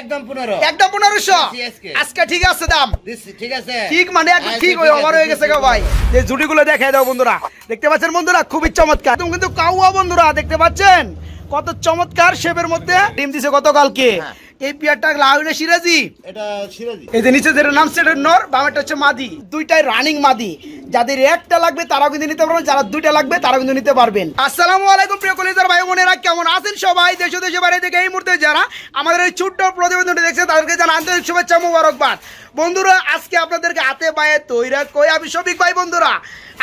একদম পনেরো। একদম পনেরোশো। দিচ্ছি আজকে। আজকে ঠিক আছে দাম। ঠিক আছে। ঠিক মানে একদম ঠিক ওই হয়ে আছে, হয়ে গেছে গো ভাই। এই জুটিগুলো দেখাই দাও বন্ধুরা। দেখতে পাচ্ছেন বন্ধুরা? খুবই চমৎকার। তুমি কিন্তু কাউয়া বন্ধুরা দেখতে পাচ্ছেন? কত চমৎকার শেপের মধ্যে। ডিম দিছে গতকালকে। হ্যাঁ। এই পিয়ারটা লাউনে সিরাজি। এটা সিরাজি। এই যে নিচে যেটা নাম সেটা নর বামেরটা হচ্ছে মাদি। দুইটাই রানিং মাদি। যাদের একটা লাগবে তারা কিন্তু নিতে পারবেন। যারা দুইটা লাগবে তারা কিন্তু নিতে পারবেন। আসসালামু আলাইকুম প্রিয় কলিজার ভাই বোনেরা কেমন আছেন সবাই? দেশ ও দেশে বাইরে থেকে এই মুহূর্তে যারা আমাদের এই ছোট্ট প্রতিবেদনটি দেখছে তাদেরকে জানা আন্তরিক শুভেচ্ছা মুবারকবাদ। বন্ধুরা, আজকে আপনাদেরকে হাতে পায়ে তৈরা কই। আমি শফিক ভাই, বন্ধুরা।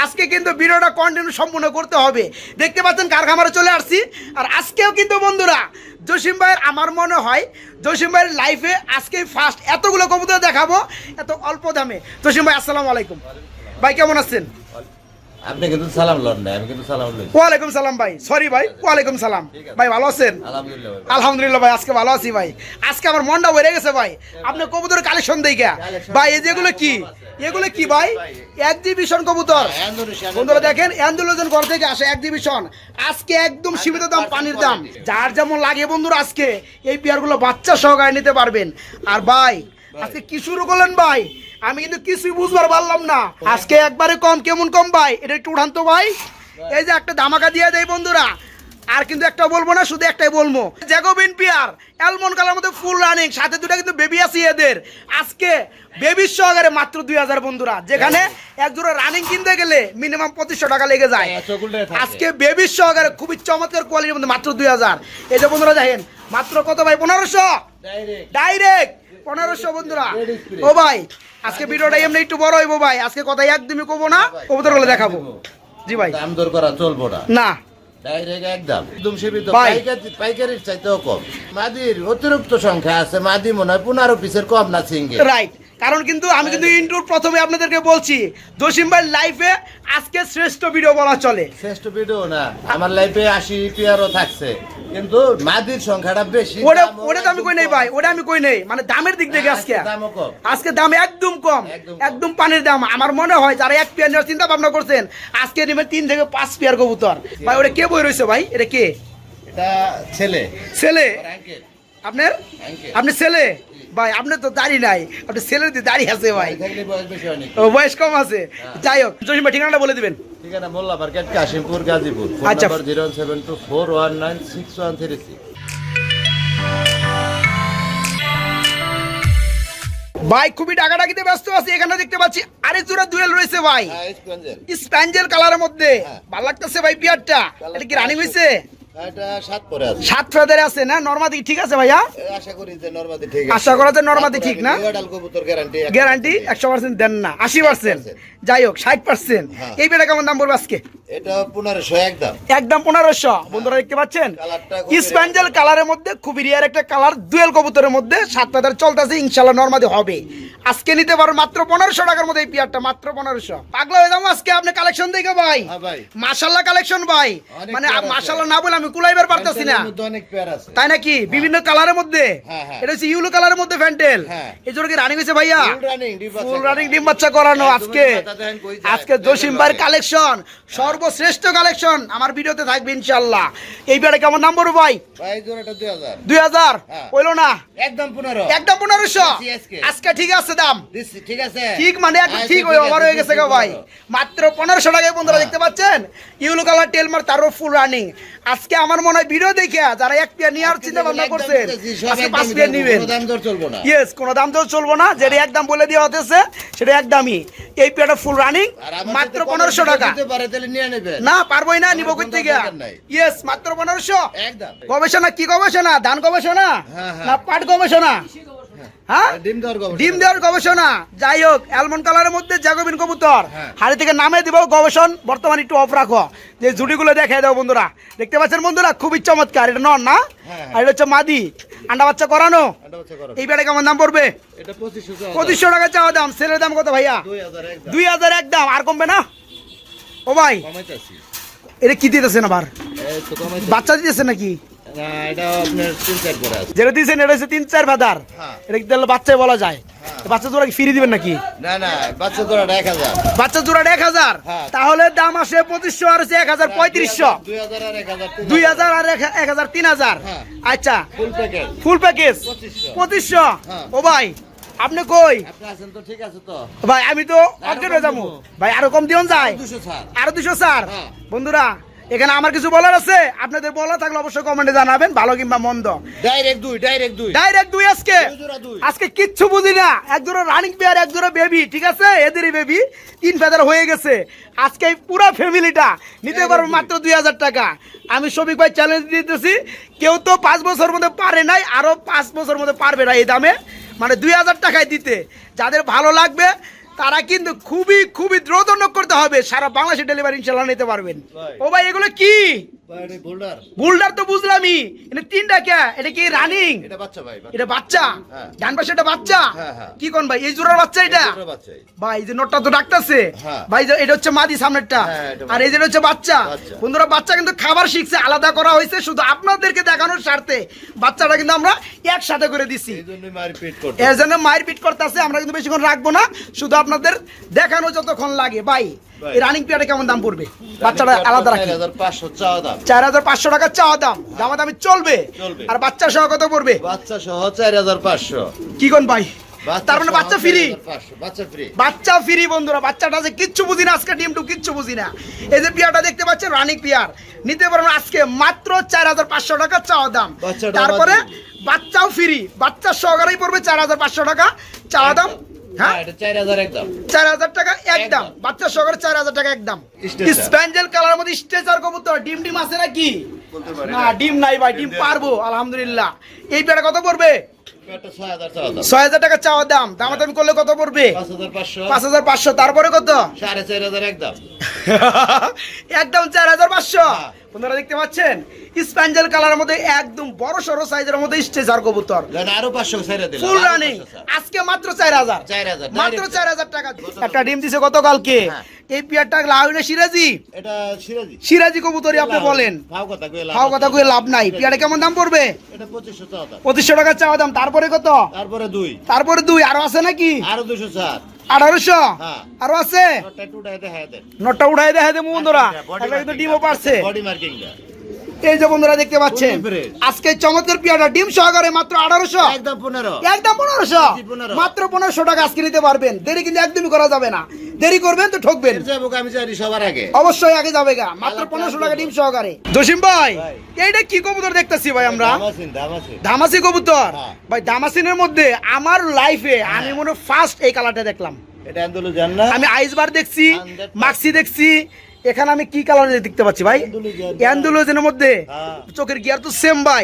আজকে কিন্তু ভিডিওটা কন্টিনিউ সম্পূর্ণ করতে হবে। দেখতে পাচ্ছেন কারখামারে চলে আসছি। আর আজকেও কিন্তু বন্ধুরা, জসিম ভাইয়ের আমার মনে হয়, জসিম ভাইয়ের লাইফে আজকেই ফার্স্ট এতগুলো কবুতর দেখাবো, এত অল্প দামে। জসিম ভাই, আসসালামু আলাইকুম। ভাই, কেমন আছেন? আপনি কিন্তু সালাম লন আমি কিন্তু সালাম লই। ওয়ালাইকুম সালাম ভাই। সরি ভাই ওয়ালাইকুম সালাম। ভাই ভালো আছেন? আলহামদুলিল্লাহ ভাই। আলহামদুলিল্লাহ ভাই আজকে ভালো আছি ভাই। আজকে আমার মনটা গেছে ভাই। আপনি কবুতর কালেকশন দেখা। ভাই এই যেগুলো কি? এগুলো কি ভাই? এক্সিবিশন কবুতর। হ্যাঁ, বন্ধুরা দেখেন অ্যান্ডোলোজন ঘর থেকে আসে এক্সিবিশন আজকে একদম সীমিত দাম পানির দাম। যার যেমন লাগে বন্ধুরা আজকে এই পেয়ারগুলো বাচ্চা সহকারে নিতে পারবেন। আর ভাই। আজকে কি শুরু করলেন ভাই? আমি কিন্তু কিছুই বুঝবার পারলাম না। আজকে একবারে কম কেমন কম ভাই? এটা একটু উঠান তো ভাই। এই যে একটা ধামাকা দিয়ে দেয় বন্ধুরা। আর কিন্তু একটা বলব না শুধু একটাই বলব। জ্যাকোবিন পিয়ার অ্যালমন্ড কালার মধ্যে ফুল রানিং সাথে দুটা কিন্তু বেবি আছে এদের। আজকে বেবির সহকারে মাত্র দুই হাজার বন্ধুরা যেখানে এক জোড়া রানিং কিনতে গেলে মিনিমাম পঁচিশশো টাকা লেগে যায়। হ্যাঁ। আজকে বেবির সহকারে খুবই চমৎকার কোয়ালিটির মধ্যে মাত্র দুই হাজার। এই যে বন্ধুরা দেখেন মাত্র কত ভাই? পনেরোশো? ডাইরেক্ট পনেরোশো বন্ধুরা। ও ভাই আজকে ভিডিওটা এমনি একটু বড় হইবো ভাই। আজকে কথা একদমই কব না কবুতরগুলো দেখাবো। জি ভাই। দাম দর করা চলবো না। না। ডাইরেক্ট একদম। একদম সীমিত। ভাই। পাইকারি পাইকারির চাইতেও কম। মাদির অতিরিক্ত সংখ্যা আছে। মাদি মনে হয় পনেরো পিসের কম না সিঙ্গেল। রাইট কারণ কিন্তু আমি কিন্তু ইন্টুর প্রথমে আপনাদেরকে বলছি জসিম ভাই লাইফে আজকে শ্রেষ্ঠ ভিডিও বলা চলে। শ্রেষ্ঠ ভিডিও না আমার লাইফে আশি পিয়ারও থাকছে। কিন্তু মাদির সংখ্যাটা বেশি ওটা ওটা তো আমি কই নেই ভাই ওটা আমি কই নেই। মানে দামের দিক থেকে আজকে। আজকে। আজকে দাম একদম কম একদম পানির দাম। আমার মনে হয় যারা এক পেয়ার নেওয়ার চিন্তা ভাবনা করছেন আজকে নেবে তিন থেকে পাঁচ পেয়ার কবুতর। ভাই ওটা কে বই রয়েছে ভাই? এটা কে? এটা ছেলে। ছেলে? আপনার? আপনি ছেলে? ভাই আপনার তো দাড়ি নাই। আপনার ছেলের দিয়ে দাড়ি আছে ভাই। বয়স ও বয়স কম আছে। যাই হোক জসিম ভাই ঠিকানাটা বলে দিবেন। ঠিকানা মোল্লা মার্কেট কাশিমপুর গাজীপুর। ফোন আচ্ছা। Number zero seven two four one nine six one three six ভাই খুবই ডাকাডাকিতে ব্যস্ত আছে। এখানে দেখতে পাচ্ছি আরেক জোড়া দুয়েল রয়েছে ভাই। হ্যাঁ, স্প্যাঞ্জেল কালারের মধ্যে। হ্যাঁ। ভালো লাগতেছে ভাই পিয়ারটা এটা কি রানিং হয়েছে সাত পরে আছে। সাত ফেদারে আছে না? নর্মাদি ঠিক আছে ভাইয়া? আশা করি যে নরমাদি ঠিক আশা করা যায় নরমাদি ঠিক না? গ্যারান্টি গ্যারান্টি একশো পার্সেন্ট দেন না আশি পার্সেন্ট যাই হোক ষাট পার্সেন্ট হ্যাঁ। এই বেটা কেমন দাম পড়বে আজকে? এটা পনেরোশো একদম। একদম পনেরোশো। বন্ধুরা দেখতে পাচ্ছেন? কালারটা খুবই কালারের মধ্যে খুবই রিয়ার একটা কালার দুয়েল কবুতরের মধ্যে সাত পাতার চলতেছে ইনশাল্লাহ নর্মাদি হবে। আজকে নিতে পারো মাত্র পনেরোশো টাকার মধ্যে এই পিয়ারটা মাত্র পনেরোশো। পাগলা হয়ে যাব আজকে আপনি কালেকশন দেখে ভাই। হ্যাঁ মাসাল্লাহ কালেকশন ভাই। মানে মাসাল্লাহ না বলে আমি কুলাইবার পারতেছি না। তাই নাকি? বিভিন্ন কালারের মধ্যে। হ্যাঁ, হ্যাঁ। এটা হচ্ছে ইউলো কালারের মধ্যে ফ্যান্টেল হ্যাঁ। এই জন্য কি রানিং হয়েছে ভাইয়া? ফুল রানিং ডিম বাচ্চা করানো। আজকে। আজকে জসিম ভাইয়ের কালেকশন সর্বশ্রেষ্ঠ কালেকশন আমার ভিডিওতে থাকবে ইনশাল্লাহ এই বেড়ে কেমন নাম বড় ভাই? দুই হাজার। হ্যাঁ। হইল না? একদম পনেরো। একদম পনেরোশো? আজকে। ঠিক আছে দাম। ঠিক আছে। ঠিক মানে ঠিক হয়ে ওভার হয়ে গেছে গো ভাই। মাত্র পনেরোশো টাকায় বন্ধুরা দেখতে পাচ্ছেন? ইউলো কালার টেলমার তারও ফুল রানিং আজকে আমার মনে হয় ভিডিও দেখে যারা এক পেয়ার নেওয়ার চিন্তা ভাবনা করছেন আজকে পাঁচ পেয়ার নেবেন। ইয়েস কোনো দাম দর চলবো না। যেটা একদম বলে দেওয়া হতেছে সেটা একদমই এই পেয়ারটা ফুল রানিং মাত্র পনেরোশো টাকা। না পারবোই না নিব করতে গিয়া ইয়েস মাত্র পনেরোশো। একদম গবেষণা কি গবেষণা? ধান গবেষণা? হ্যাঁ, হ্যাঁ। না পাট গবেষণা? হ্যাঁ? ডিম দেওয়ার গবেষণা। ডিম দেওয়ার গবেষণা। যাই হোক অ্যালমন্ড কালারের মধ্যে জাগবিন কবুতর হ্যাঁ। হাড়ি থেকে নামে দিব গবেষণ বর্তমানে একটু অফ রাখো। যে জুটিগুলো দেখাই দাও বন্ধুরা। দেখতে পাচ্ছেন বন্ধুরা খুবই চমৎকার। এটা নন না? হ্যাঁ। আর এটা হচ্ছে মাদি। আন্ডা বাচ্চা করানো? এই বেড়ে কেমন দাম পড়বে? পঁচিশশো টাকা। চাওয়া দাম। সেলের দাম কত ভাইয়া? দুই হাজার একদম। এক দাম। আর কমবে না? ও ভাই। এটা কি দিতেছেন আবার। বাচ্চা দিতেছে নাকি? এটা আপনার তিন চার করে আছে। যেটা দিয়েছেন এটা হচ্ছে তিন চার ভাদার হ্যাঁ। এটা তাহলে বলা যায়? বাচ্চা জোড়া ফিরে দিবেন নাকি? না না বাচ্চা এক হাজার। বাচ্চা জোড়াটা এক হাজার? হ্যাঁ। তাহলে দাম আসে পঁচিশশো আর হচ্ছে এক হাজার পঁয়ত্রিশশো। দুই হাজার আর এক হাজার তিন হাজার। হ্যাঁ। আচ্ছা। ফুল প্যাকেজ ফুল প্যাকেজ পঁচিশশো। হ্যাঁ। ও ভাই আপনি কই? ভাই আমি তো হয়ে যাব। ভাই আরও কম দিন যায়। আরও দুশো স্যার হ্যাঁ। বন্ধুরা এখানে আমার কিছু বলার আছে? আপনাদের বলা থাকলে অবশ্যই কমেন্টে জানাবেন ভালো কিংবা মন্দ। ডাইরেক্ট দুই ডাইরেক্ট দুই। ডাইরেক্ট দুই আজকে। আজকে কিচ্ছু বুঝি না। এক জোড়া রানিং পেয়ার এক জোড়া বেবি ঠিক আছে? এদেরই বেবি তিন ফেদার হয়ে গেছে। আজকে পুরো ফ্যামিলিটা নিতে পারব মাত্র দুই হাজার টাকা। আমি শফিক ভাই চ্যালেঞ্জ দিতেছি। কেউ তো পাঁচ বছর মধ্যে পারে নাই আরও পাঁচ বছর মধ্যে পারবে না এই দামে। মানে দুই হাজার টাকায় দিতে। যাদের ভালো লাগবে তারা কিন্তু খুবই খুবই দ্রুত নক করতে হবে। সারা বাংলাদেশে ডেলিভারি ইনশাল্লাহ নিতে পারবেন। ও ভাই এগুলো কি? বোল্ডার। বুলডার তো বুঝলামই। এটা তিনটা কে এটা কি রানিং এটা বাচ্চা ভাই এটা বাচ্চা? হ্যাঁ। ডান পাশে এটা বাচ্চা? হ্যাঁ, হ্যাঁ। কি কোন ভাই? এই জোড়ার বাচ্চা এটা? এই জোড়া বাচ্চাই। ভাই এই যে নোটটা তো ডাকতেছে। ভাই এটা হচ্ছে মাদি সামনেরটা। আর এই যে হচ্ছে বাচ্চা। বন্ধুরা বাচ্চা কিন্তু খাবার শিখছে আলাদা করা হয়েছে শুধু আপনাদেরকে দেখানোর স্বার্থে। বাচ্চাটা কিন্তু আমরা একসাথে করে দিছি। করতে এর জন্য মায়ের পিট করতেছে আমরা কিন্তু বেশিক্ষণ রাখব না। শুধু আপনাদের দেখানো যতক্ষণ লাগে। ভাই। এই রানিং কেমন দাম পড়বে? বাচ্চাটা আলাদা রাখি। চার হাজার পাঁচশো টাকা চাওয়া দাম। দামা দামি চলবে। আর বাচ্চা সহ কত পড়বে? বাচ্চা সহ চার হাজার পাঁচশো। কি কোন ভাই? তার মানে বাচ্চা ফ্রি বাচ্চা ফ্রি বাচ্চা ফ্রি বন্ধুরা বাচ্চাটা আছে কিচ্ছু বুঝি না আজকে ডিম টু কিচ্ছু বুঝি না। এই যে পিয়ারটা দেখতে পাচ্ছেন রানিং পিয়ার নিতে পারবেন আজকে মাত্র চার হাজার পাঁচশো টাকা চাওয়া দাম। তারপরে বাচ্চাও ফ্রি বাচ্চার সহকারেই পড়বে চার হাজার পাঁচশো টাকা চাওয়া দাম। হ্যাঁ? চার হাজার একদম। চার হাজার টাকা একদম। সহকারে চার হাজার টাকা একদম। স্প্যান্ডেল স্প্যাঞ্জেল কালার মধ্যে কবুতর। ডিম ডিম আছে নাকি? না ডিম নাই ভাই ডিম পারব আলহামদুলিল্লাহ। এই পেয়ারা কত পড়বে? ছয় হাজার টাকা চাওয়া দাম। দামাদামি করলে কত পড়বে? পাঁচ হাজার পাঁচশো। তারপরে কত? সাড়ে চার হাজার একদম। একদম চার হাজার পাঁচশো। হ্যাঁ। আপনারা দেখতে পাচ্ছেন? স্প্যাঞ্জেল কালারের মধ্যে একদম বড় সড়ো সাইজের মধ্যে স্টেজার কবুতর। আরও পাঁচশো ফুল রানিং আজকে মাত্র চার হাজার। 4,000, মাত্র চার হাজার টাকা। একটা ডিম দিছে গতকালকে। হ্যাঁ। এই পিয়ারটা লাউনে সিরাজি? এটা সিরাজি। সিরাজি কবুতরি আপনি বলেন। ভাও কথা কই লাভ নাই। পিয়ারে কেমন দাম পড়বে? এটা পঁচিশশো চাওয়া দাম। পঁচিশশো টাকা চাওয়া দাম। তারপরে কত? তারপরে দুই। তারপরে দুই। আরও আছে নাকি? আরও দুশো চার আঠারোশো? হ্যাঁ। আরও আছে? নটা হ্যাঁ নটটা উঠাই দেখা দে বন্ধুরা। ডিমও পারছে। বডি মার্কিং এই যে বন্ধুরা দেখতে পাচ্ছেন আজকে চমৎকার পিয়াটা ডিম সহকারে মাত্র আঠারোশো। একদম পনেরো। একদম পনেরোশো। মাত্র পনেরোশো টাকা আজকে নিতে পারবেন। দেরি কিন্তু একদমই করা যাবে না। দেরি করবেন তো ঠকবেন। আমি জানি সবার আগে। অবশ্যই আগে যাবে গা। মাত্র পনেরোশো টাকা ডিম সহকারে। জসিম ভাই। এইটা কি কবুতর দেখতেছি ভাই আমরা? দাম কবুতর। হ্যাঁ। ভাই দামাসিনের মধ্যে আমার লাইফে আমি মনে ফার্স্ট এই কালারটা দেখলাম। আমি আইসবার দেখছি মাক্সি দেখছি এখানে আমি কি কালার দেখতে পাচ্ছি ভাই। অ্যান্ডুলোজেনের মধ্যে হ্যাঁ। চোখের গিয়ার তো সেম ভাই।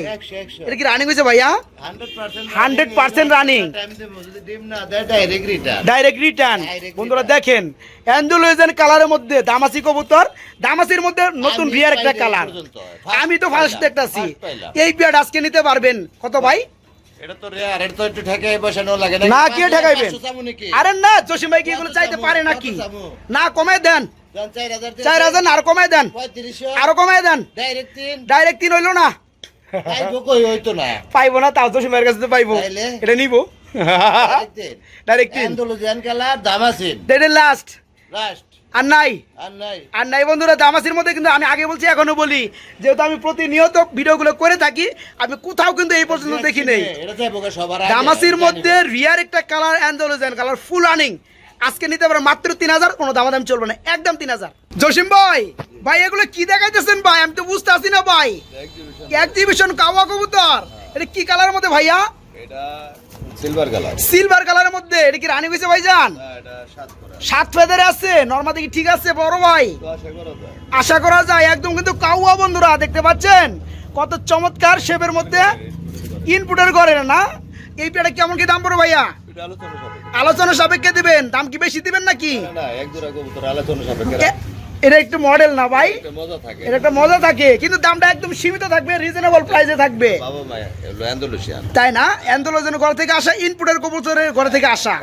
এটা কি রানিং হয়েছে ভাইয়া? 100% 100% running। টাইম দেবো যদি ডিম না দেয় ডাইরেক্ট রিটার্ন বন্ধুরা দেখেন অ্যান্ডুলোজেন কালারের মধ্যে দামাসি কবুতর। দামাসির মধ্যে নতুন রিয়ার একটা কালার আমি তো ফার্স্ট দেখতাছি। এই পিয়াড আজকে নিতে পারবেন। কত ভাই? না? কে ঠেকাইবেন? আরে না জসিম ভাই কি এগুলো চাইতে পারে নাকি? না কমে দেন। চার হাজার চার হাজার না আরও কমে দেন। আরও কমে দেন। ডাইরেক্ট তিন। হইল না? পাইবো না। তাও জসিম ভাইয়ের কাছে পাইবো। এটা নিবো। ডাইরেক্ট তিন। ডাইরেক্ট তিন। আন্দোলন কালার দামাসিন এটা লাস্ট লাস্ট আর নাই? আর নাই। বন্ধুরা দামাসির মধ্যে কিন্তু আমি আগে বলছি এখনও বলি। যেহেতু আমি প্রতিনিয়ত ভিডিওগুলো করে থাকি আমি কোথাও কিন্তু এই পর্যন্ত দেখি নেই। দামাসির মধ্যে রিয়ার একটা কালার অ্যান্ডোলোজেন কালার ফুল রানিং আজকে নিতে পারো মাত্র তিন হাজার কোনো দামাদাম চলবে না। একদম তিন হাজার। জসিম ভাই ভাই এগুলো কি দেখাইতেছেন ভাই? আমি তো বুঝতে পারছি না ভাই। এক্সিবিশন কাওয়া কবুতর। এটা কি কালারের মধ্যে ভাইয়া? এটা সিলভার কালার সিলভার কালারের মধ্যে। এটা কি রানিং হয়েছে ভাইজান? এটা সাত ফেদারে আছে। ঠিক আছে বড় ভাই। আশা করো যায়। একদম কিন্তু কাউয়া বন্ধুরা দেখতে পাচ্ছেন? কত চমৎকার শেপের মধ্যে ইনপুটের করে না? এই পেটা কেমন কি দাম পড়ে ভাইয়া? আলোচনা সাপেক্ষে। দিবেন? দাম কি বেশি দিবেন নাকি? না, না এক জোড়া কবুতর আলোচনা সাপেক্ষে এটা একটু মডেল না ভাই। এটা একটা মজা থাকে কিন্তু দামটা একদম সীমিত থাকবে রিজনেবল প্রাইসে থাকবে। তাই না? অ্যান্ডোলজেন ঘর থেকে আসা ইনপুটের কবুতরের ঘর থেকে আসা।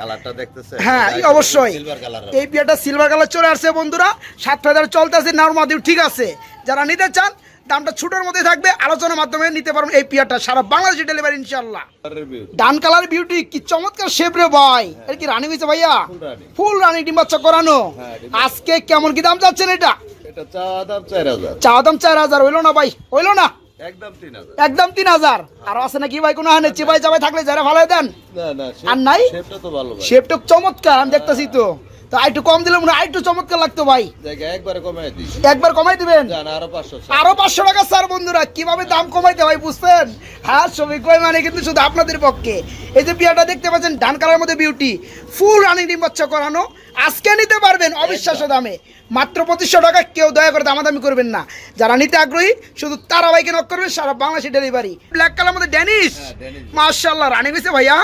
হ্যাঁ অবশ্যই। এই বিয়াটা সিলভার কালার চলে আসছে বন্ধুরা। সাত হাজার চলতেছে নর্মাদিও ঠিক আছে। যারা নিতে চান দামটা ছোটোর মধ্যে থাকবে আলোচনার মাধ্যমে নিতে পারবেন এই পিয়ারটা। সারা বাংলাদেশে ডেলিভারি ইনশাল্লাহ ডান কালার বিউটি কি চমৎকার শেপ রে ভাই। এটা কি রানি হয়েছে ভাইয়া? ফুল রানি ডিম বাচ্চা করানো। হ্যাঁ, আজকে কেমন কি দাম যাচ্ছেন এটা? এটা চা দাম চার হাজার। হইল না ভাই? হইল না? একদম তিন হাজার। আর আছে নাকি ভাই কোনো হানে? চিপাই চাপাই থাকলে যারা ভালো দেন। না না আর নাই? শেপটা তো ভালো ভাই। শেপটা চমৎকার আমি দেখতেছি তো। তো কম দিলে মনে হয় চমৎকার লাগতো ভাই। একবারে কমাই একবার কমাই দিবেন? আরও পাঁচশো আরও পাঁচশো টাকা স্যার বন্ধুরা। কীভাবে দাম কমাইতে হয় বুঝছেন? হ্যাঁ শ্রমিক ভাই মানে কিন্তু শুধু আপনাদের পক্ষে। এই যে বিয়াটা দেখতে পাচ্ছেন ডান কালার মধ্যে বিউটি ফুল রানিং ডিম বাচ্চা করানো। আজকে নিতে পারবেন অবিশ্বাস্য দামে। মাত্র পঁচিশশো টাকা কেউ দয়া করে দামাদামি করবেন না। যারা নিতে আগ্রহী শুধু তারা বাইকে নক করবেন সারা বাংলাদেশে ডেলিভারি ব্ল্যাক কালার মধ্যে ড্যানিশ হ্যাঁ। মার্শাল্লাহ রানিং হয়েছে ভাইয়া।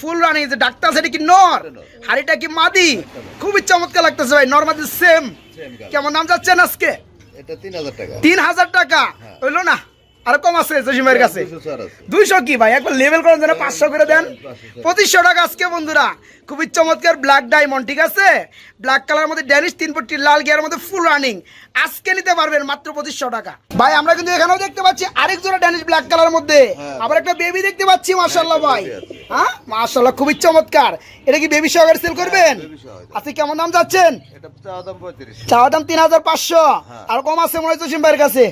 ফুল রানিং যে ডাক্তার সেটা কি নর? হাড়িটা কি মাদি? খুবই চমৎকার লাগতেছে ভাই নর মাদি সেম। কেমন দাম যাচ্ছেন আজকে? এটা তিন হাজার টাকা। তিন হাজার টাকা। হইল না? আর কম আছে জসিমের কাছে। দুইশো কি ভাই? একবার লেভেল করেন যেন পাঁচশো করে দেন। পঁচিশশো টাকা আজকে বন্ধুরা। খুবই চমৎকার ব্ল্যাক ডায়মন্ড ঠিক আছে? ব্ল্যাক কালার মধ্যে ড্যানিশ তিন পট্টি লাল গিয়ার মধ্যে ফুল রানিং আজকে নিতে পারবেন মাত্র পঁচিশশো টাকা। ভাই আমরা কিন্তু এখানেও দেখতে পাচ্ছি আরেক জোড়া ড্যানিশ ব্ল্যাক কালার মধ্যে। হ্যাঁ। আবার একটা বেবি দেখতে পাচ্ছি মার্শাল্লাহ ভাই। হ্যাঁ মার্শাল্লাহ খুবই চমৎকার। এটা কি বেবি সহকারে সেল করবেন? আজকে কেমন দাম যাচ্ছেন? এটা চা দাম পঁয়ত্রিশ। চাওয়া দাম তিন হাজার পাঁচশো। হ্যাঁ। আর কম আছে মনে হয় ভাইয়ের কাছে?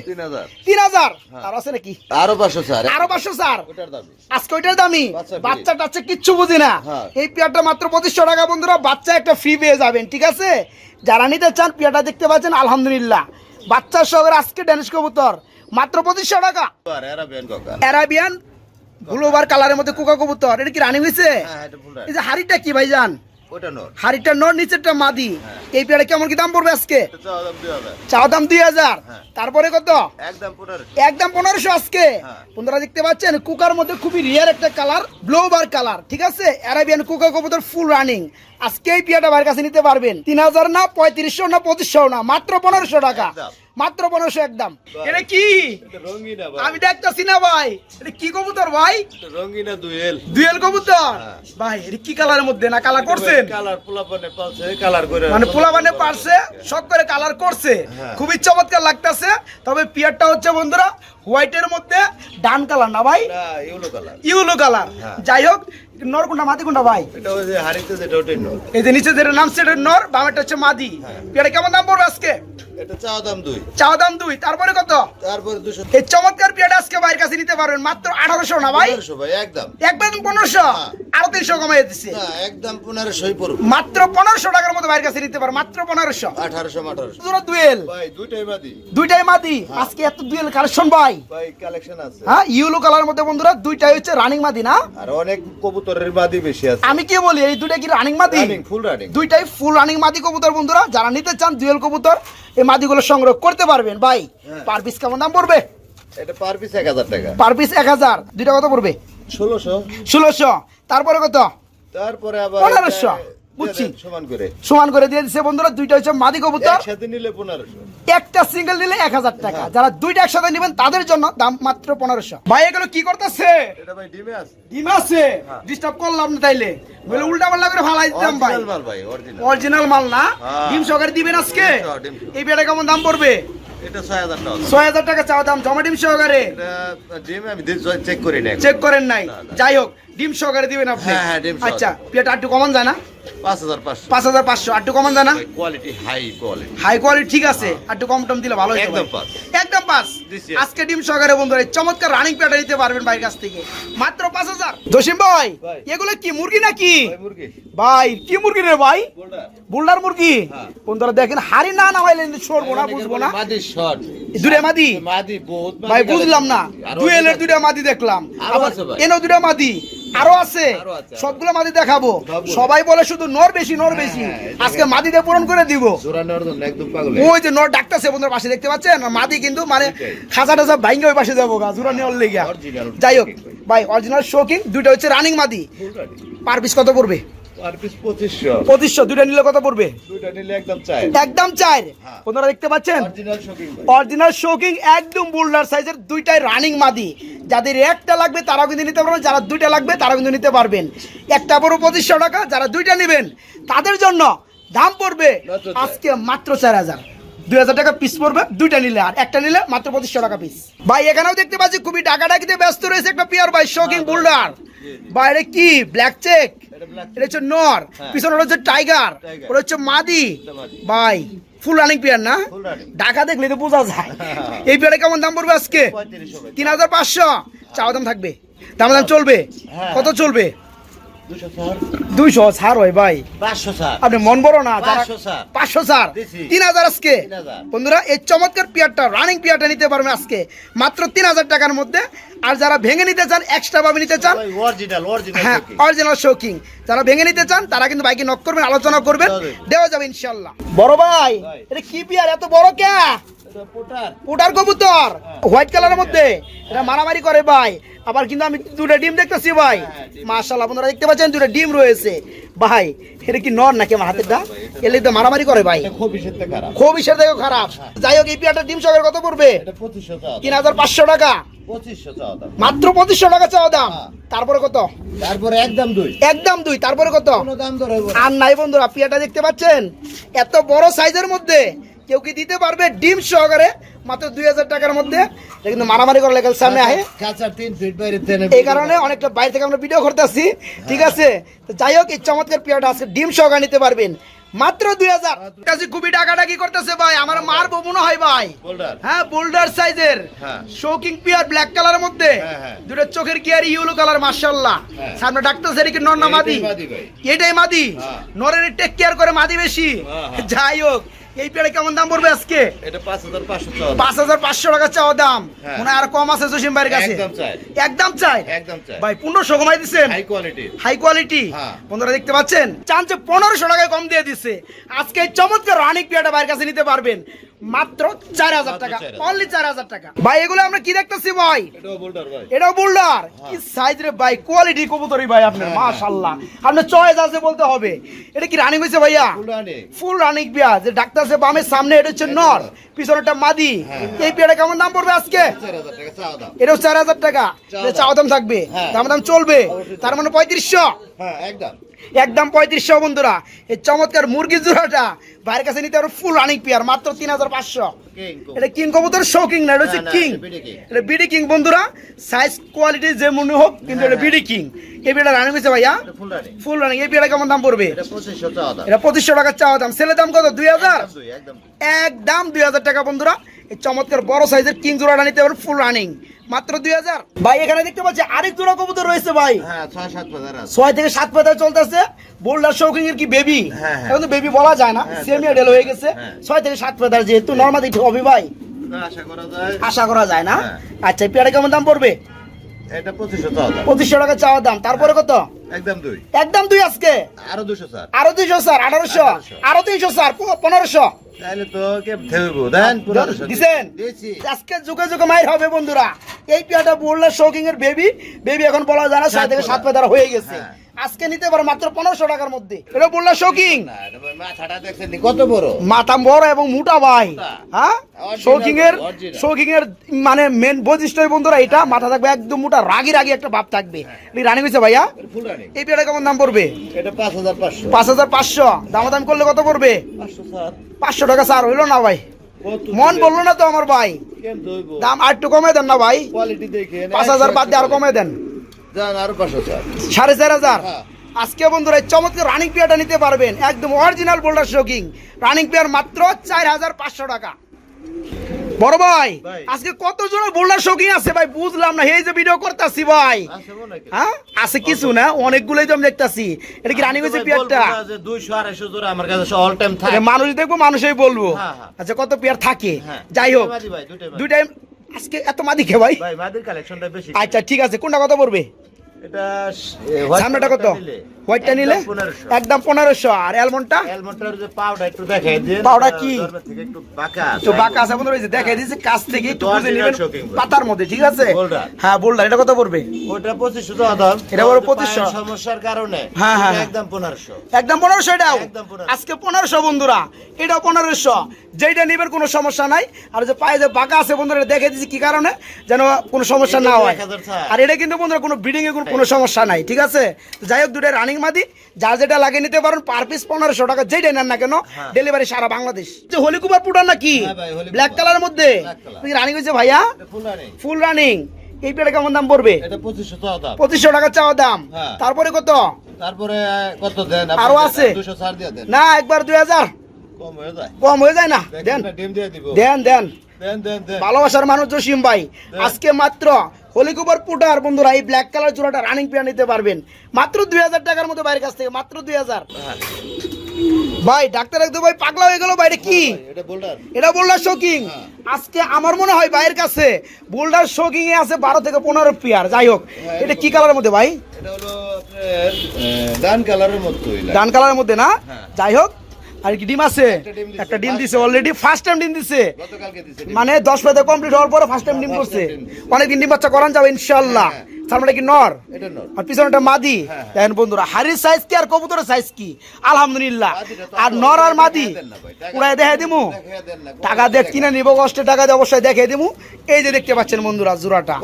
তিন হাজার। আর আছে নাকি? আরও পাঁচশো স্যার। আরও পাঁচশো স্যার? আজকে ওইটার দামি? বাচ্চা টাচ্চা কিচ্ছু বুঝি না। হ্যাঁ। এই পেয়ারটা মাত্র পঁচিশশো টাকা বন্ধুরা। বাচ্চা একটা ফ্রি পেয়ে যাবেন ঠিক আছে? যারা নিতে চান পিয়াটা দেখতে পাচ্ছেন আলহামদুলিল্লাহ। বাচ্চার সহকারে আজকে ড্যানিশ কবুতর মাত্র পঁচিশশো টাকা। অ্যারাবিয়ান ব্লুবার কালারের মধ্যে কোকা কবুতর। এটা কি রানি হয়েছে হ্যাঁ এই যে হাড়িটা কি ভাই নর হাড়িটা নর নিচেরটা মাদি। এই পেয়ারে কেমন কি দাম পড়বে আজকে? চা দাম দুই হাজার। চাওয়া দাম দুই হাজার। হ্যাঁ। তারপরে কত? একদম পনেরোশো। আজকে। হ্যাঁ। বন্ধুরা দেখতে পাচ্ছেন কুকার মধ্যে খুবই রিয়ার একটা কালার ব্লোবার কালার ঠিক আছে? অ্যারাবিয়ান কুকার কবুতর ফুল রানিং আজকে এই ভাইয়ের কাছে নিতে পারবেন। তিন হাজার না পঁয়ত্রিশশো না পঁচিশশো না মাত্র পনেরোশো টাকা। মাত্র পনেরোশো একদম এটা কি? আমি দেখতেছি না ভাই। এটা কি কবুতর ভাই? রঙিনা দুয়েল। দুয়েল কবুতর? হ্যাঁ। ভাই এটা কি কালারের মধ্যে? না কালার করছেন কালার পোলাপানে পালছে কালার করে মানে পোলা মানে পারছে শখ করে কালার করছে। হ্যাঁ। খুবই চমৎকার লাগতেছে। তবে পিয়ারটা হচ্ছে বন্ধুরা হোয়াইটের মধ্যে ডান কালার না ভাই? না ইউলো কালার। Yellow colour. হ্যাঁ। যাই হোক নর কোনটা মাদি কোনটা ভাই? এটা ওই যে যেটা ওটাই নর। এই যে নিচে যেটা নাম সেটা নর হচ্ছে মাদি। হ্যাঁ। পেয়ারা কেমন দাম পড়বে আজকে? এটা দাম দুই। চাওয়া দাম দুই তারপরে কত? তারপরে দুশো। এই চমৎকার আজকে বাইরের কাছে নিতে পারবেন মাত্র আঠারোশো না ভাই? একদম। একবার পনেরোশো? হ্যাঁ। আরও তিনশো কমাই দিচ্ছে একদম পনেরোশোই পড়বে মাত্র পনেরোশো টাকার মতো বাইরের কাছে নিতে পারো মাত্র পনেরোশো। আঠারোশো আঠারোশো। দুটো দুয়েল। ভাই দুইটাই বাদি দুইটাই মাদি? আজকে এত দুয়েল কালেকশন ভাই। ভাই কালেকশন আছে। হ্যাঁ ইউলো কালার মধ্যে বন্ধুরা দুইটাই হচ্ছে রানিং মাদি না? আর অনেক মাদি বেশি আছে। আমি কি বলি এই দুটো কি রানিং মাদি? ফুল রানিং দুইটাই ফুল রানিং মাদি কবুতর বন্ধুরা। যারা নিতে চান দুয়েল কবুতর এই মাদিগুলো সংগ্রহ করতে পারবেন। ভাই হ্যাঁ। পার পিস কেমন দাম পড়বে? এটা পার পিস এক হাজার টাকা। পার পিস এক হাজার। দুইটা কত পড়বে? ষোলোশো। ষোলোশো। তারপরে কত? তারপরে আবার পনেরোশো, এটা বুঝছি। সমান করে। সমান করে দিয়ে দিচ্ছে বন্ধুরা দুইটা হচ্ছে মাদি কবুতর। একসাথে নিলে পনেরোশো। একটা সিঙ্গেল নিলে এক হাজার টাকা। হ্যাঁ। যারা দুইটা একসাথে নেবেন তাদের জন্য দাম মাত্র ভাই এগুলো কি করতেছে? এটা ভাই ডিমে আছে। ডিম আছে? ডিস্টার্ব করলাম না তাইলে। বলে উল্টা পাল্টা করে ভালাই দিতাম ভাই। অরিজিনাল মাল ভাই অরিজিনাল অরিজিনাল মাল না? হ্যাঁ। ডিম সহকারে দিবেন আজকে। এই বেটা কেমন দাম পড়বে? এটা ছয় হাজার টাকা। চাওয়া দাম জমা ডিম সহকারে? এটা ডিম আমি চেক করি না চেক করেন নাই। যাই হোক ডিম সহকারে দিবেন আপনি। হ্যাঁ, হ্যাঁ, ডিম আচ্ছা পেটা একটু কমন যায় না? পাঁচ হাজার পাঁচশো। পাঁচ একটু কমান যায় না quality high quality high quality ঠিক আছে। একটু কম টম দিলে ভালো একদম পাঁচ। একদম পাঁচ। আজকে। ডিম সহকারে বন্ধুরা চমৎকার রানিং পেটা নিতে পারবেন ভাইয়ের কাছ থেকে। মাত্র পাঁচ হাজার। জসিম ভাই ভাই। এগুলো কি মুরগি নাকি? ভাই কি মুরগি রে ভাই? বুলডার। মুরগি? হ্যাঁ। বন্ধুরা দেখেন হাড়ি না নামাইলে সরবো না বুঝব না। দুটা মাদি? মাদি ভাই বুঝলাম না। দুয়েলের আছে। মাদি দেখলাম। আবার এনেও দুটা মাদি। আরও আছে। সবগুলো মাদি দেখাবো। সবাই বলে শুধু নর বেশি নর বেশি। আজকে মাদি আজকে মাদিতে পূরণ করে দিব। ওই যে নর ডাকতেছে বন্ধুর পাশে দেখতে পাচ্ছেন? মাদি কিন্তু মানে খাজা টাজা ভাইঙ্গে ওই পাশে যাব গা জোড়া নেওয়ার লেগে যাই হোক ভাই। অরিজিনাল শোকিং দুইটা হচ্ছে রানিং মাদি। পার পিস কত পড়বে? পঁচিশশো। পঁচিশশো দুইটা নিলে কত পড়বে? একদম চার। হ্যাঁ। দেখতে পাচ্ছেন? অরিজিনাল শোকিং একদম বোল্ডার সাইজের দুইটাই রানিং মাদি। যাদের একটা লাগবে তারাও কিন্তু নিতে পারবেন। যারা দুইটা লাগবে তারাও কিন্তু নিতে পারবেন। একটা বড় পঁচিশশো টাকা যারা দুইটা নেবেন তাদের জন্য দাম পড়বে আজকে মাত্র চার হাজার। দুই হাজার টাকা পিস পড়বে দুইটা নিলে আর একটা নিলে মাত্র পঁচিশশো টাকা পিস ভাই এখানেও দেখতে পাচ্ছি খুবই ডাকাডাকিতে ব্যস্ত রয়েছে একটা পিয়ার ভাই শোকিং বুলডার বাইরে কি? ব্ল্যাক চেক এটা হচ্ছে নর। হ্যাঁ। পিছনে ওটা হচ্ছে টাইগার ওটা হচ্ছে মাদি। ভাই ফুল রানিং পিয়ার না? ঢাকা দেখলে তো বোঝা যায়। এই পিয়ারে কেমন দাম পড়বে আজকে? তিন হাজার পাঁচশো। চাওয়া দাম থাকবে। দাম দাম চলবে। হ্যাঁ। কত চলবে? দুইশো ছাড় হয় ভাই। পাঁচশো স্যার। আপনি মন বড় না যারা- পাঁচশো। তিন হাজার আজকে। বন্ধুরা এই চমৎকার পিয়ারটা রানিং পিয়ারটা নিতে পারবেন আজকে। মাত্র তিন হাজার টাকার মধ্যে। আর যারা ভেঙে নিতে চান এক্সট্রা ভাবে নিতে চান হ্যাঁ অরিজিনাল শৌকিং যারা ভেঙে নিতে চান তারা কিন্তু বাইকে নক করবেন আলোচনা করবেন। দেওয়া যাবে। ইনশাল্লাহ। বড় ভাই ভাই। এটা কি পিয়ার? এত বড় কে? পোটার। কবুতর। হোয়াইট কালারের মধ্যে। এটা মারামারি করে ভাই। আবার কিন্তু আমি দুটো ডিম দেখতেছি ভাই। হ্যাঁ। মাশাআল্লাহ আপনারা দেখতে পাচ্ছেন দুটো ডিম রয়েছে। ভাই এটা কি নর নাকি আমার এলে তো মারামারি করে ভাই। খুব ইসের থেকে খারাপ। যাই হোক এই পিয়ারটা ডিম সকের কত পড়বে? তিন হাজার পাঁচশো টাকা। মাত্র পঁচিশশো টাকা চাওয়া দাম। হ্যাঁ। তারপরে কত? তারপরে একদম দুই। একদম দুই। তারপরে কত। আর নাই বন্ধুরা পিয়াটা দেখতে পাচ্ছেন? এত বড় সাইজের মধ্যে। কেউ কি দিতে পারবে ডিম সহকারে? মাত্র দুই হাজার টাকার মধ্যে। কিন্তু মারামারি করে লেগে সামনে আহে। এই কারণে অনেকটা বাইরে থেকে আমরা ভিডিও করতেছি। ঠিক আছে? তো যাই হোক এই চমৎকার পিয়াটা আজকে ডিম সহকারে নিতে পারবেন। মাত্র দুই হাজার। কাছে খুবই ডাকাডাকি করতেছে ভাই? আমার মারবো মনে হয় ভাই। হ্যাঁ বোল্ডার সাইজের। হ্যাঁ। শোকিং পিয়ার ব্ল্যাক কালারের মধ্যে। হ্যাঁ, হ্যাঁ। দুটো চোখের গিয়ার ইউলো কালার মার্শাল্লাহ হ্যাঁ। সামনে ডাক্তার সেরিকে নর না মাদি। এটাই মাদি। হ্যাঁ। নরের টেক কেয়ার করে মাদি বেশি। হ্যাঁ, হ্যাঁ। যাই হোক এই পেয়ারে কেমন দাম পড়বে আজকে? এটা টাকা চাওয়া দাম। হ্যাঁ। মনে আর কম আছে জসিম ভাইয়ের কাছে। একদম চাই। একদম চাই? একদম চাই। ভাই কমাই হাই কোয়ালিটির হাই কোয়ালিটি হ্যাঁ। বন্ধুরা দেখতে পাচ্ছেন? চান্সে টাকায় কম দিয়ে আজকে চমৎকার রানিক ভাইয়ের কাছে নিতে পারবেন। মাত্র চার হাজার মাত্র টাকা। অনলি চার হাজার টাকা। ভাই এগুলো আমরা কি দেখতেছি ভাই? এটাও বোল্ডার ভাই। এটাও বোল্ডার? কি সাইজ রে ভাই? কোয়ালিটি কবুতরি ভাই আপনার হ্যাঁ, মাশাআল্লাহ। আপনার চয়েস আছে বলতে হবে। এটা কি রানিং হয়েছে ভাইয়া? ফুল রানিং বিয়া যে ডাক্তার সে বামের সামনে এটা হচ্ছে নর পিছনেটা মাদি। হ্যাঁ। এই পেয়ারা কেমন দাম পড়বে আজকে? এটা এটাও চার হাজার টাকা। চাওয়া দাম। থাকবে। হ্যাঁ। দাম দাম চলবে। তার মানে পঁয়ত্রিশশো। হ্যাঁ একদম। একদম পঁয়ত্রিশশো বন্ধুরা। এই চমৎকার মুরগি জোড়াটা বাইরের কাছে নিতে পারো ফুল রানিং পিয়ার মাত্র তিন হাজার পাঁচশো। এটা কিং কবুতর শৌকিং না এটা হচ্ছে কিং এটা বিডি কিং বন্ধুরা। সাইজ কোয়ালিটি যে মনে হোক কিন্তু এটা বিডি কিং এই বিড়া রানিং হয়েছে ভাইয়া? ফুল রানিং এই বিড়া কেমন দাম পড়বে? এটা পঁচিশশো টাকা চাওয়া দাম। সেলের দাম কত? দুই হাজার? একদম দুই হাজার টাকা বন্ধুরা। এই চমৎকার বড় সাইজের কিং জোড়াটা নিতে পারেন ফুল রানিং মাত্র দুই হাজার। ভাই এখানে দেখতে পাচ্ছি আরেক জোড়া কবুতর রয়েছে ভাই। হ্যাঁ ছয় থেকে সাত পাতায় চলতেছে। বোল্ডার শৌকিং এর কি বেবি হ্যাঁ, হ্যাঁ। এখন তো বেবি বলা যায় না। সেমি হয়ে গেছে। ছয় থেকে সাত পাতার যেহেতু নর্মালি হবে ভাই। আশা করা যায়। না। আচ্ছা পেয়ারা কেমন দাম পড়বে? এটা পঁচিশশো টাকা চাওয়া দাম। তারপরে কত? একদম দুই। একদম দুই আজকে? আরও দুশো স্যার। আরও দুইশো স্যার আঠারোশো। আরও তিনশো স্যার পনেরোশো। তাহলে তো কে থেবো দেন দিছেন? আজকে যুগে যুগে মায়ের হবে বন্ধুরা। এই পেয়াটা বললে শৌকিং এর বেবি বেবি এখন বলা যায় না ছয় থেকে সাত পাতার হয়ে গেছে। হ্যাঁ। আজকে নিতে পারো মাত্র পনেরোশো টাকার মধ্যে। এটা বললে শৌকিং না এটা ভাই মাথাটা দেখছেন নি কত বড়? মাথা বড় এবং মোটা ভাই। হ্যাঁ? শৌকিং এর শৌকিং এর মানে মেন বৈশিষ্ট্য বন্ধুরা এটা মাথা থাকবে একদম মোটা রাগি রাগি একটা ভাব থাকবে। রানি হয়েছে ভাইয়া? এই পেয়ারা কেমন দাম পড়বে? পাঁচ হাজার পাঁচশো। দামাদাম করলে কত পড়বে? পাঁচশো টাকা স্যার হইল না ভাই। মন? বলল না তো আমার ভাই। দাম আর একটু কমে দেন না ভাই। পাঁচ হাজার বাদ দিয়ে আরও কমে দেন। সাড়ে চার হাজার? হ্যাঁ। আজকে বন্ধুরা চমৎকার রানিং পেয়ারটা নিতে পারবেন। একদম অরিজিনাল বোল্ডার শোকিং রানিং পেয়ার মাত্র চার হাজার পাঁচশো টাকা। বড় ভাই। আজকে কত বোল্ডার শোকিং আছে ভাই? বুঝলাম না এই যে ভিডিও করতেছি ভাই। আছে হ্যাঁ আছে কিছু না? অনেকগুলোই তো আমি দেখতাছি। এটা কি রানিং হয়েছে পেয়ারটা বলব না যে 200 আড়াইশো জোড়া আমার কাছে অল টাইম থাকে। মানুষ দেখব মানুষই বলব। হ্যাঁ, হ্যাঁ। আচ্ছা কত পেয়ার থাকে। যাই হোক দুইটাই আজকে এত মাদি খে ভাই? ভাই মাদের কালেকশনটা বেশি। আচ্ছা ঠিক আছে কোনটা কথা পড়বে এটা সামনেটা কত? হোয়াইটটা নিলে? একদম পনেরোশো। আর অ্যালমন্ডটা? পাউডার কি? একটু বাঁকা তো বাঁকা আছে বন্ধু রয়েছে দেখাই দিয়েছে কাছ থেকে একটু বুঝে নেবেন পাতার মধ্যে ঠিক আছে? হ্যাঁ বোল্ডার এটা কত পড়বে? ওটা পঁচিশশো এটা বড় কিন্তু 2500 পায়ের সমস্যার কারণে। হ্যাঁ, হ্যাঁ, হ্যাঁ। একদম পনেরোশো। একদম পনেরোশো এটাও? আজকে পনেরোশো বন্ধুরা। এটাও পনেরোশো। যেইটা নিবেন কোনো সমস্যা নাই। আর যে পায়ে যে বাঁকা আছে বন্ধুরা দেখে দিচ্ছি কি কারণে? যেন কোনো সমস্যা না হয়। আর এটা কিন্তু বন্ধুরা কোনো ব্রিডিং এ কোনো কোনো সমস্যা নাই ঠিক আছে? যাই হোক দুটো রানিং রানিং মাদি যার যেটা লাগে নিতে পারেন পার পিস পনেরোশো টাকা যেটাই নেন না কেন হ্যাঁ। ডেলিভারি সারা বাংলাদেশ। যে হোলি কুপার পুটার নাকি? হ্যাঁ হোলি ব্ল্যাক। কালারের মধ্যে? রানিং হয়েছে ভাইয়া? ফুল রানিং এই পেটে কেমন দাম পড়বে? পঁচিশশো টাকা চাওয়া দাম। হ্যাঁ। তারপরে কত? তারপরে কত দেন? আরও আছে? না একবার দুই হাজার। কম হয়ে যায়। হয়ে না। না, দেন। দেন দেন। ভালোবাসার মানুষ জসিম ভাই। আজকে মাত্র হলিকুপার পুটার বন্ধুরা এই ব্ল্যাক কালার জোড়াটা রানিং পেয়ার নিতে পারবেন। মাত্র দুই হাজার টাকার মতো বাইরের কাছ থেকে মাত্র দুই হাজার। হ্যাঁ। ভাই ডাক্তার একদম ভাই পাগলা হয়ে গেল বাইরে কি? এটা বোল্ডার এটা শোকিং আজকে আমার মনে হয় বাইরের কাছে বোল্ডার শোকিং এ আছে বারো থেকে পনেরো পেয়ার যাই হোক এটা কি কালারের মধ্যে ভাই? এটা হলো ডান কালারের লাগে। ডান কালারের মধ্যে না? হ্যাঁ। যাই হোক আর কি ডিম আছে একটা ডিম দিছে। অলরেডি ফার্স্ট টাইম ডিম দিছে। মানে দশ পাতা কমপ্লিট হওয়ার পরে ফার্স্ট টাইম ডিম করছে। অনেকদিন ডিম বাচ্চা করান যাবে ইনশাল্লাহ হ্যাঁ। মানে কি নর? আর পিছনেটা মাদি। হ্যাঁ, দেখেন বন্ধুরা হাড়ির সাইজ কি আর কবুতরের সাইজ কি? আলহামদুলিল্লাহ। আর নর আর মাদি? পুরাই দেখে দিমু? টাকা দিয়ে কিনে নিব কষ্টে টাকা দিয়ে অবশ্যই দেখে দিমু। এই যে দেখতে পাচ্ছেন বন্ধুরা জোড়াটা।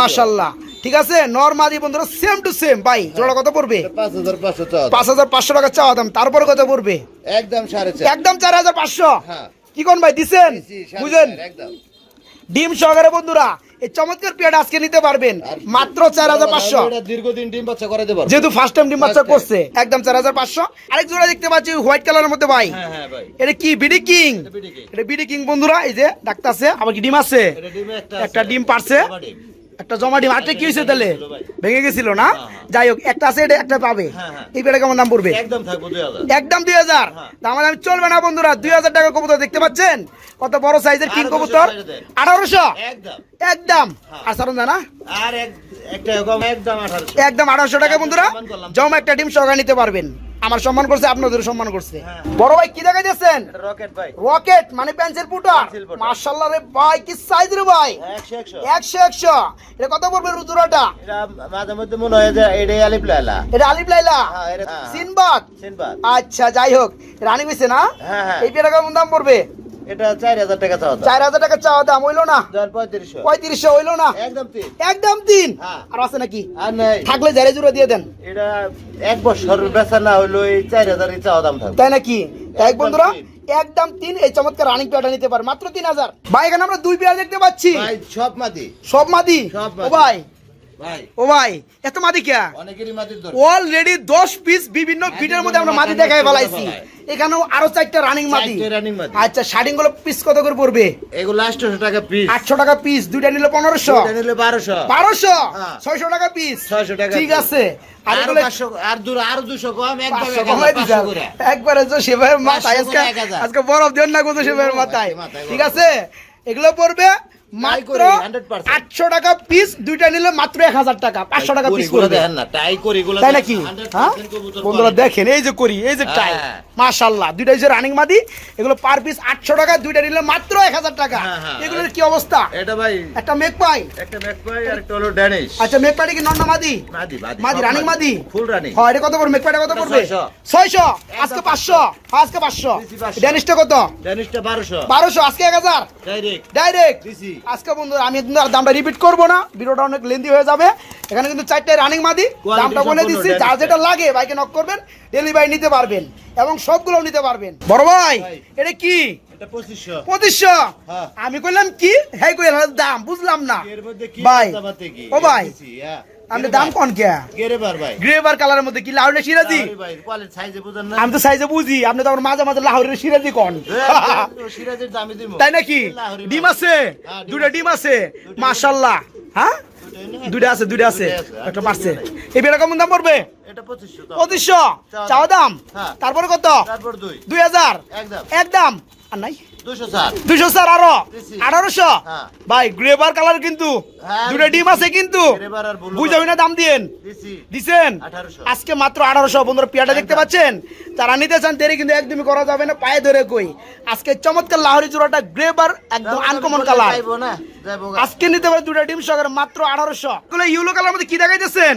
মাশাল্লাহ ঠিক আছে? নর মাদি বন্ধুরা সেম টু সেম ভাই জোড়া কত পড়বে। পাঁচ হাজার পাঁচশো চাও টাকা চাওয়া দাম। তারপরে কত পড়বে? একদম একদম চার হাজার পাঁচশো। হ্যাঁ। কি কোন ভাই দিছেন? দিছি, বুঝেন? একদম। ডিম সহকারে বন্ধুরা এই চমৎকার পেয়ারটা আজকে নিতে পারবেন। মাত্র চার হাজার পাঁচশো। দীর্ঘদিন ডিম বাচ্চা করাতে দেবো যেহেতু ফার্স্ট টাইম ডিম বাচ্চা করছে একদম চার হাজার পাঁচশো। আরেক জোড়া দেখতে পাচ্ছি হোয়াইট কালারের মধ্যে ভাই। হ্যাঁ হ্যাঁ ভাই। এটা কি? বিডি কিং এটা বিডি কিং বন্ধুরা এই যে ডাক্তার আছে আবার কি ডিম আছে? একটা ডিম পারছে। একটা জমা ডিম আটটা কি হয়েছে তাহলে? ভেঙে গেছিল না? হ্যাঁ, হ্যাঁ। যাই হোক একটা আছে এটা একটা পাবে। হ্যাঁ। এই পেটে কেমন দাম পড়বে? একদম থাকব দুই হাজার। একদম দুই হাজার। দাম আমি চলবে না বন্ধুরা। দুই হাজার টাকা কবুতর দেখতে পাচ্ছেন? কত বড় সাইজের কিং কবুতর আঠারোশো? একদম। একদম। হ্যাঁ। আর জানা একদম আঠারোশো। টাকা বন্ধুরা। সম্মান জমা একটা ডিম নিতে পারবেন। আমার সম্মান করছে আপনাদের সম্মান করছে। হ্যাঁ। বড় ভাই কি দেখা যাচ্ছেন রকেট ভাই। রকেট মানে পেন্সিল পুটার। মার্শাল্লাহ রে ভাই কি সাইজ রে ভাই। একশো একশো। একশো একশো। এটা কত পড়বে রুতুরাটা এটা মাঝে মধ্যে মনে হয় যে এটাই আলিপ লাইলা এটা আলিফ লাইলা হ্যাঁ, এটা- হ্যাঁ। সিনবাদ? সিনবাদ। আচ্ছা যাই হোক। রানি হয়েছে না? হ্যাঁ, হ্যাঁ। এই পেয়ারা কেমন দাম পড়বে? এটা চার হাজার টাকা চাওয়া দাম। চার হাজার টাকা চাওয়া দাম হইল না? ধর পঁয়ত্রিশশো। পঁয়ত্রিশশো হইল না? একদম তিন। একদম তিন। আর আছে নাকি? আর নাই। থাকলে জারে জুড়ে দিয়ে দেন। এটা এক বছর বেচা না এই চাওয়া দাম থাকবে। তাই নাকি? তাই একদম বন্ধুরা একদম তিন এই চমৎকার রানিং পেয়ারটা নিতে পারে। মাত্র তিন হাজার। ভাই এখানে আমরা দুই পেয়ার দেখতে পাচ্ছি। সব মাদি। সব মাদি। ভাই ও ভাই এত মাদি অলরেডি দশ পিস বিভিন্ন বিটের মধ্যে আমরা মাদি দেখাই ফেলাইছি। এখানেও আরও চারটা রানিং মাদি। আচ্ছা শার্টিংগুলো পিস কত করে পড়বে? এগুলো আটশোশো টাকা পিস আটশো টাকা পিস দুইটা নিলে পনেরোশো। নিলে বারোশো। বারোশো? হ্যাঁ। ছয়শো টাকা পিস 600 টাকা ঠিক আছে। একবারে মাথায় আজকে বরফ দিন না মাথায়। ঠিক আছে? এগুলো পড়বে মাত্র করি, 100% আটশো টাকা পিস দুইটা নিলে মাত্র এক হাজার টাকা পাঁচশো টাকা পিস করবে দেখেন না, টাই করিগুলো তাই নাকি? হ্যাঁ? বন্ধুরা দেখেন এই যে করি এই যে টাই হ্যাঁ। দুইটা রানিং মাদি এগুলো পার পিস আটশো টাকা দুইটা নিলে মাত্র এক হাজার টাকা। হ্যাঁ। এগুলোর কি অবস্থা? এটা ভাই একটা মেক পাই একটা ম্যাকপাই আর একটা হলো ড্যানিশ আচ্ছা মেক পাইটা কি নন্না মাদি? মাদি মাদি মাদি সব রানিং মাদি ফুল রানিং হ্যাঁ এটা কত পড়বে? মেক পাইটা কত পড়বে? 600 ছয়শো? আজকে পাঁচশো। আজকে পাঁচশো। দিছি 500 ড্যানিশটা কত ড্যানিশটা আজকে এক হাজার? ডাইরেক্ট ডাইরেক্ট দিছি। আজকে বন্ধু আমি কিন্তু আর দামটা রিপিট করব না। ভিডিওটা অনেক লেন্দি হয়ে যাবে। এখানে কিন্তু চারটে রানিং মাদি। দামটা বলে দিচ্ছি যা যেটা লাগে বাইকে নক করবেন ডেলিভারি নিতে পারবেন এবং সবগুলো নিতে পারবেন। বড় ভাই। এটা কি? পঁচিশশো। হ্যাঁ। আমি কইলাম কি? হ্যাঁ কইলাম দাম বুঝলাম না। ভাই ও ভাই। আপনি দাম কোন কে গেরে বার ভাই গ্রেভার কালারের মধ্যে কি লাউরে সিরাজি? লাহোরি ভাই কোয়ালিটি সাইজে বুঝেন না। আমি তো সাইজে বুঝি আপনি তো আমার মাঝে মাঝে লাহোরের সিরাজি কোন। সিরাজের দামই দিমু। তাই নাকি? ডিম আছে? হ্যাঁ, ডিম আছে। দুইটা হ্যাঁ? দুইটা আছে। দুইটা আছে একটা পারছে। এই বেড়া কেমন দাম পড়বে? এটা পঁচিশশো চাওয়া দাম। হ্যাঁ। তারপরে কত? তারপর দুই হাজার? একদম। একদম। আর নাই? দুশো আরও। আঠারোশো? হ্যাঁ। ভাই কালার কিন্তু। হ্যাঁ, ডিম আছে কিন্তু। গ্রেভার আর ব্লু বুঝাবি না দাম দিয়েন। দিছেন? আজকে মাত্র আঠারোশো। বন্ধুরা পিয়াটা দেখতে পাচ্ছেন? যারা নিতে চান দেরি কিন্তু একদমই করা যাবে না পায়ে ধরে কই। আজকে চমৎকার লাহোরি জোড়াটা গ্রেভার একদম আনকমন কালার। আজকে নিতে পারে দুটা ডিম সহকারে মাত্র আঠারোশো। এগুলো ইউলো কালার মধ্যে কি দেখাইতেছেন?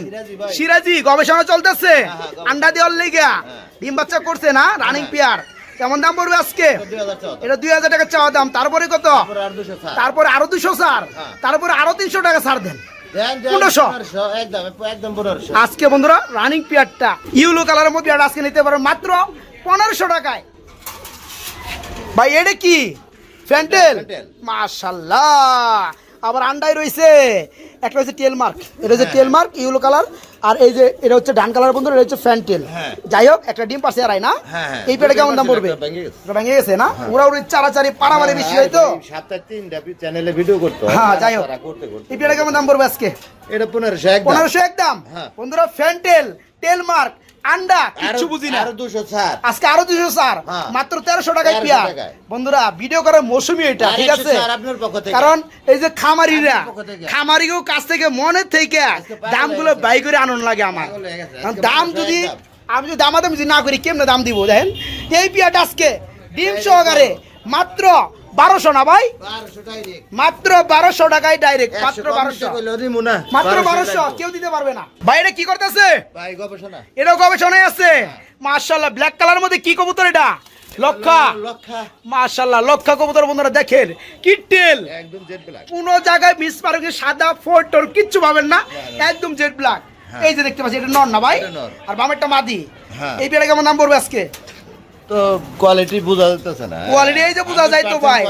সিরাজি গবেষণা চলতেছে। হ্যাঁ, আন্ডা দেওয়ার লেগা। ডিম বাচ্চা করছে না রানিং পেয়ার কেমন দাম পড়বে আজকে? এটা দুই হাজার টাকা চাওয়া দাম। তারপরে কত? তারপরে আর দুশো সাত। তারপরে আরও তিনশো টাকা ছাড় দেন। আজকে বন্ধুরা রানিং পেয়ারটা ইউলো কালারের মধ্যে আজকে নিতে পারো মাত্র পনেরোশো টাকায়। ভাই এটা কি? ফ্যান্টেল। মাশাল্লাহ। আবার আন্ডাই রয়েছে। একটা হচ্ছে টেল মার্ক এটা হচ্ছে টেল মার্ক ইউলো কালার আর এই যে এটা হচ্ছে ডান কালার বন্ধু এটা হচ্ছে ফ্যান্টেল হ্যাঁ। যাই হোক একটা ডিম পাশে আড়াই না? হ্যাঁ, হ্যাঁ। এই পেয়ারটা কেমন দাম পড়বে? ভেঙে গেছে। না? ওরা ওর চারাচারি পাড়ামারি বেশি হয় তো চ্যানেলে ভিডিও করতো। হ্যাঁ যাই হোক। এই পেয়ারটা কেমন দাম পড়বে আজকে? এটা পনেরোশো পনেরোশো একদম হ্যাঁ। বন্ধুরা ফ্যান্টেল টেল মার্ক আন্ডা কিছু বুঝি না। আজকে আরও দুশো স্যার। মাত্র তেরোশো টাকায় পিয়া বন্ধুরা ভিডিও করার মৌসুমি এটা ঠিক আছে। কারণ এই যে খামারিরা খামারিকেও কাছ থেকে মনে থেকে দামগুলো বাই করে আনন্দ লাগে আমার। দাম যদি আমি যদি দামাদামি যদি না করি কেমনে দাম দিব? দেখেন এই পিয়াটা আজকে ডিম সহকারে মাত্র বারোশো না ভাই? মাত্র বারোশো টাকায় ডাইরেক্ট মাত্র বারোশো। মাত্র বারোশো কেউ দিতে পারবে না। ভাই এটা কি করতেছে? এটাও গবেষণায় আছে। মার্শাল্লাহ ব্ল্যাক কালার মধ্যে কি কবুতর এটা? লক্ষা। লক্ষা। মার্শাল্লাহ লক্ষা কবুতর বন্ধুরা দেখেন। কিটেল একদম কোন জায়গায় মিস পারবে সাদা ফোটল কিচ্ছু পাবেন না। একদম জেড ব্ল্যাক। এই যে দেখতে পাচ্ছি এটা নর না ভাই? আর বামেরটা মাদি। হ্যাঁ। এই পেয়ারা কেমন নাম পড়বে আজকে? তো কোয়ালিটি বোঝা যাচ্ছে না। কোয়ালিটি এই যে বোঝা যায় তো ভাই।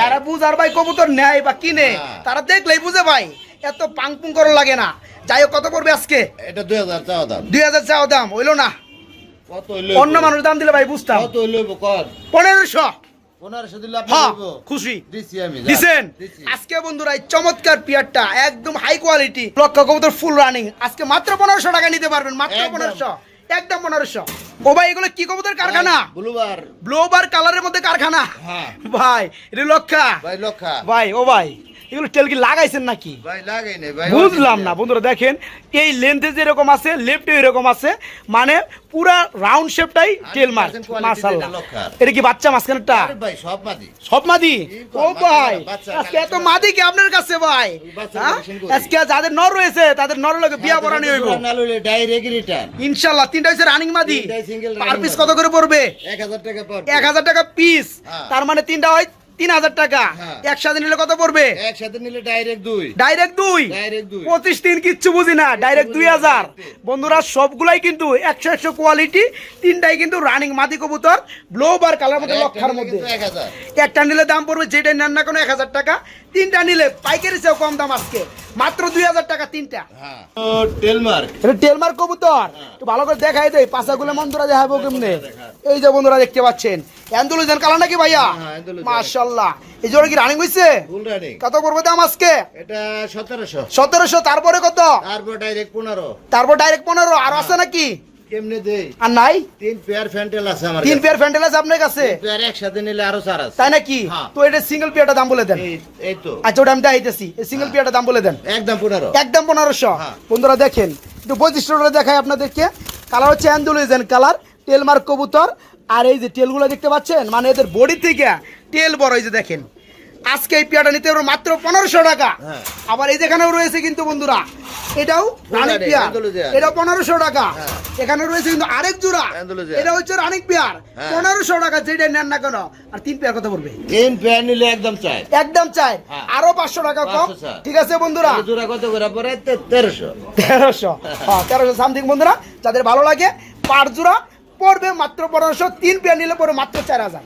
যারা বুঝার ভাই কবুতর নেয় বা কিনে হ্যাঁ। তারা দেখলেই বুঝে ভাই। এত পাং পুং করা লাগে না। যাই হোক কত পড়বে আজকে? এটা দুই হাজার চাওয়া দাম। দুই হাজার চাও দাম হইল না। অন্য মানুষ দাম দিলে ভাই বুঝতাম। কত হইল কর? পনেরোশো। পনেরোশো দিলে হ্যাঁ খুশি। দিছেন? আজকে বন্ধুরা এই চমৎকার পিয়ারটা একদম হাই কোয়ালিটি লক্ষ কবুতর ফুল রানিং আজকে মাত্র পনেরোশো টাকা নিতে পারবেন মাত্র পনেরোশো। একদম পনেরোশো ও ভাই এগুলো কি কবুতর? কারখানা? ব্লুবার। ব্লুবার কালারের মধ্যে কারখানা। হ্যাঁ। ভাই এটা লক্ষা। ভাই লক্ষা। ভাই ও ভাই। এগুলো তেল কি লাগাইছেন নাকি? ভাই লাগাই নাই ভাই বুঝলাম না বন্ধুরা দেখেন এই লেন্থে যেরকম আছে লেফটে এরকম আছে মানে পুরা রাউন্ড শেপটাই টেল মার 100% মাশাআল্লাহ। এটা কি বাচ্চা মাঝখানেরটা আরে ভাই সব মাদি। সব মাদি? ও ভাই আজকে এত মাদি কি আপনার কাছে ভাই? হ্যাঁ? আজকে যাদের নর রয়েছে তাদের নর লোকে বিয়া পড়ানি হইব। ইনশাল্লাহ তিনটা হচ্ছে রানিং মাদি। পার পিস কত করে পড়বে? এক হাজার টাকা পর এক হাজার টাকা পিস হ্যাঁ। তার মানে তিনটা হয় তিন হাজার টাকা। হ্যাঁ। একসাথে নিলে কত পড়বে? একসাথে নিলে ডাইরেক্ট দুই। ডাইরেক্ট দুই? পঁচিশ দিন কিচ্ছু বুঝি না। ডাইরেক্ট দুই হাজার। বন্ধুরা সবগুলাই কিন্তু একশো একশো কোয়ালিটি তিনটাই কিন্তু রানিং মাদি কবুতর ব্লো বার কালার মধ্যে লক্ষার মধ্যে। একটা নিলে দাম পড়বে যেটা নেন না কোনো এক হাজার টাকা। তিনটা নিলে পাইকারি চেয়েও কম দাম আজকে। মাত্র দুই হাজার টাকা তিনটা। হ্যাঁ। টেলমার্ক। এটা টেলমার কবুতর। একটু ভালো করে দেখাই দেয় পাশাগুলো মন্ত্রা দেখাবো কেমনে? এই যে বন্ধুরা দেখতে পাচ্ছেন অ্যান্ডুলিজান কালার নাকি ভাইয়া? হ্যাঁ, মাশাল্লাহ। এই জোড়া কি রানিং হইছে? কত পড়বে দাম আজকে? এটা তারপরে কত? তারপর ডাইরেক্ট পনেরো। তারপর ডাইরেক্ট পনেরো। আর আছে নাকি? কেমনে দেই? আর নাই? তিন পেয়ার ফ্যান্টেল আছে আমার তিন পেয়ার ফ্যান্টেল আছে আপনার কাছে? পেয়ার একসাথে নিলে আরও চার আছে। তাই নাকি? হ্যাঁ। তো এটা সিঙ্গেল পেয়ারটা দাম বলে দেন। এই তো। আচ্ছা ওটা আমি দেখাইতেছি। এই সিঙ্গেল পেয়ারটা দাম বলে দেন। একদম পনেরো। একদম পনেরোশো। হ্যাঁ। বন্ধুরা দেখেন একটু বৈশিষ্ট্যটা দেখাই আপনাদেরকে। কালার হচ্ছে অ্যান্ডুলিজেন কালার টেলমার্ক কবুতর। আর এই যে টেলগুলো দেখতে পাচ্ছেন মানে এদের বডি থেকে টেল বড় এই যে দেখেন। আজকে এই পেয়ারটা নিতে পারব মাত্র পনেরোশো টাকা। হ্যাঁ। আবার এই যেখানেও রয়েছে কিন্তু বন্ধুরা এটাও রানিক পেয়ার। এটাও পনেরোশো টাকা। হ্যাঁ। এখানে রয়েছে কিন্তু আরেক জোড়া। এটা হচ্ছে রানিক পেয়ার। হ্যাঁ। পনেরোশো টাকা যেটা নেন না কেন আর তিন পেয়ার কত পড়বে? তিন পেয়ার নিলে একদম চাই। একদম চাই। আরও পাঁচশো টাকা কম। ঠিক আছে বন্ধুরা। জোড়া কত করে পরে তেরোশো। তেরোশো। হ্যাঁ তেরোশো সামথিং বন্ধুরা। যাদের ভালো লাগে পাঁচ জোড়া পড়বে মাত্র পনেরোশো। তিন পেয়ার নিলে পরে মাত্র চার হাজার।